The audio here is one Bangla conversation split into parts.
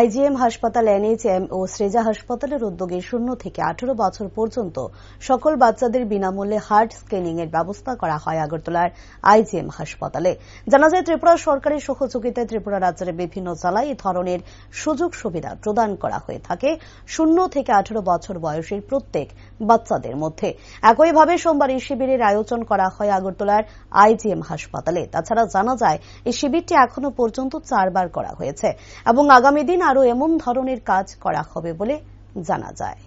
আইজিএম হাসপাতাল এনএইচএম ও শ্রেজা হাসপাতালের উদ্যোগে শূন্য থেকে আঠারো বছর পর্যন্ত সকল বাচ্চাদের বিনামূল্যে হার্ট স্ক্রিনিং এর ব্যবস্থা করা হয় আগরতলার আইজিএম হাসপাতালে। জানা যায়, ত্রিপুরা সরকারের সহযোগিতায় ত্রিপুরা রাজ্যের বিভিন্ন জেলায় এ ধরনের সুযোগ সুবিধা প্রদান করা হয়ে থাকে শূন্য থেকে আঠারো বছর বয়সের প্রত্যেক বাচ্চাদের মধ্যে। একইভাবে সোমবার এই শিবিরের আয়োজন করা হয় আগরতলার আইজিএম হাসপাতালে। তাছাড়া জানা যায় এই শিবিরটি এখনও পর্যন্ত চারবার করা হয়েছে এবং আগামী দিন আরও এমন ধরনের কাজ করা হবে বলে জানা যায়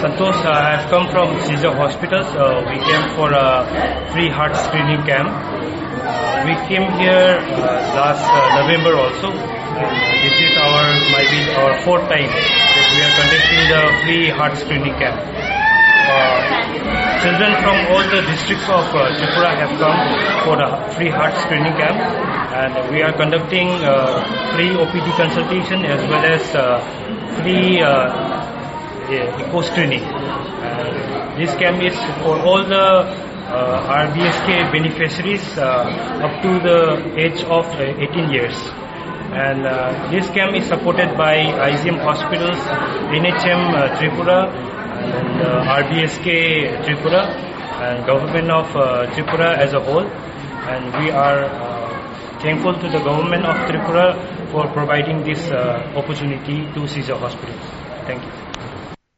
Santosh, uh, I have come from Caesar Hospitals. Uh, we came for a free heart screening camp. Uh, We came here uh, last uh, November also. And this is our maybe our fourth time that we are conducting the free heart screening camp. Uh, children from all the districts of uh, Tripura have come for the free heart screening camp, and we are conducting uh, free OPD consultation as well as free. Eco screening. This camp is for all the uh, RBSK beneficiaries uh, up to the age of uh, 18 years. And uh, this camp is supported by ICM hospitals, NHM Tripura, and uh, RBSK Tripura, and government of uh, Tripura as a whole. And we are uh, thankful to the government of Tripura for providing this opportunity to Caesar hospitals. Thank you.